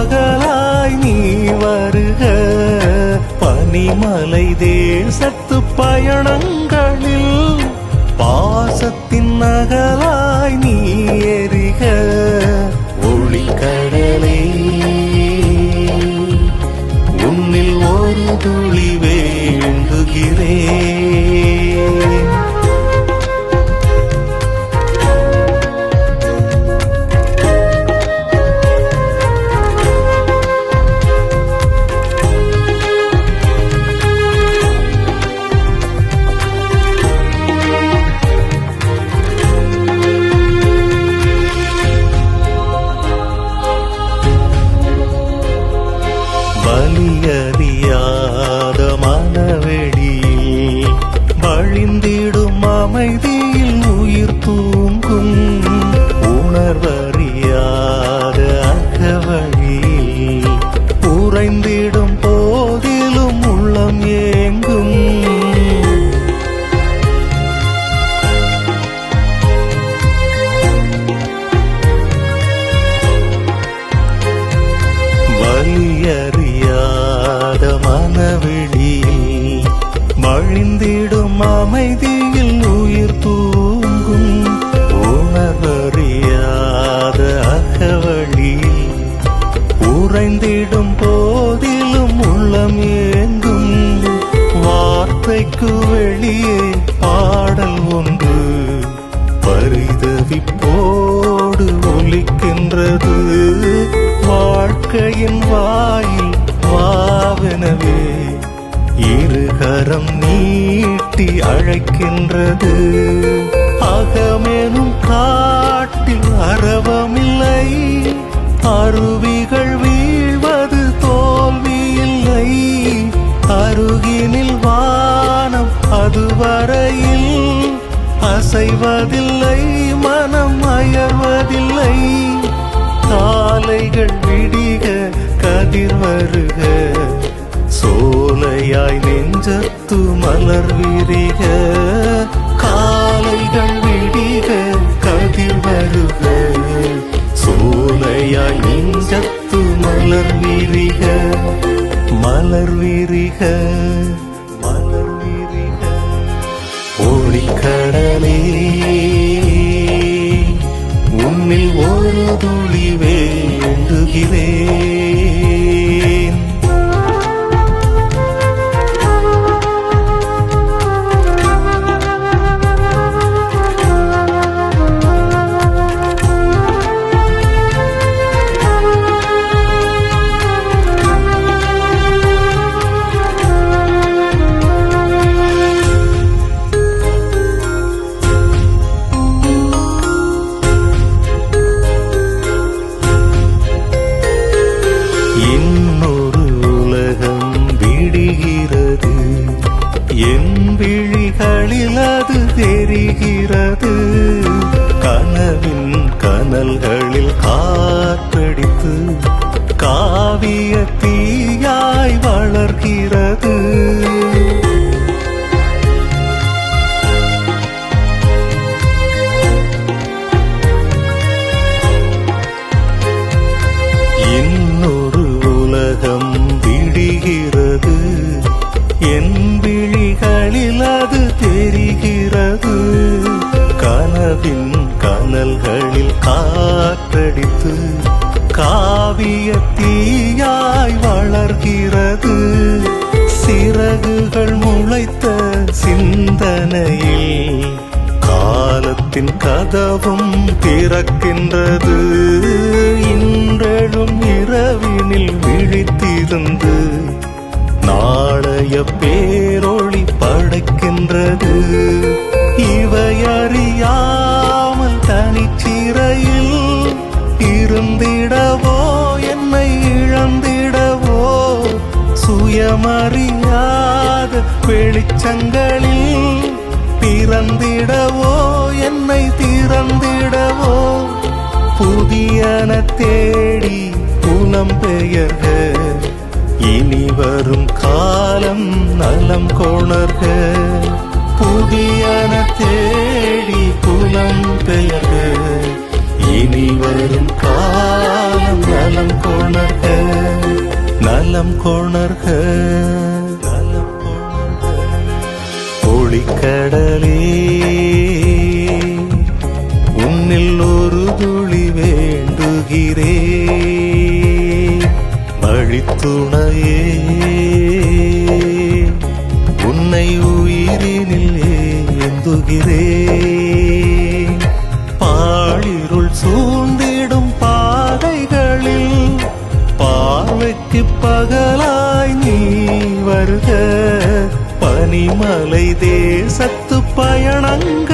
பகலாய் நீ வருக. பனிமலை தேசத்து பயணங்களில் பாசத்தின் நகலாய் வலியறியாத பரிதவிப்போடு ஒலிக்கின்றது. வாழ்க்கையின் வாயில் வாவெனவே இருகரம் நீட்டி அழைக்கின்றது. அகமெனும் காட்டில் அரவமில்லை. அருவிகள் வீழ்வது தோல்வியில்லை. அருகினில் வானம் அதுவரையில் அசைவதில்லை. மனம் அயர்வதில்லை காலைகள் விடிக கதிர் வருக. சோலையாய் நெஞ்சத்து மலர் விரிக. காலைகள் விடிக கதிர் வருக. சோலையாய் நெஞ்சத்து மலர் விரிக. மலர் விரிக. ஒரு விழிகளில் அது தெரிகிறது. கனவின் கனல்களில் காற்றடித்து காவிய தீயாய் வளர்கிறது. சிறகுகள் முளைத்த சிந்தனையில் காலத்தின் கதவும் திறக்கின்றது. இன்றெழும் இரவினில் விழித்திருந்து நாளைய பேரொளி நடக்கின்றது. இவையறியாமல் தனிச்சிறையில் இருந்திடவோ என்னை இழந்திடவோ சுயமறியாத வெளிச்சங்களில் பிறந்திடவோ என்னை திறந்திடவோ புதியன தேடி புலம் பெயர்க நலம் புதியன தேடி புலம் பெயர்க. இனி வரும் காலம் நலம் கொணர்க. நலம் கொணர்க. நலம் ஒளிக்கடலே உன்னில் ஒரு துளி வேண்டுகிறே. வழித்துணையே ஏந்துகிறே பாழிருள் சூழ்ந்திடும் பாதைகளில் பார்வைக்கு பகலாய் நீ வருக. பனிமலை தேசத்து பயணங்கள்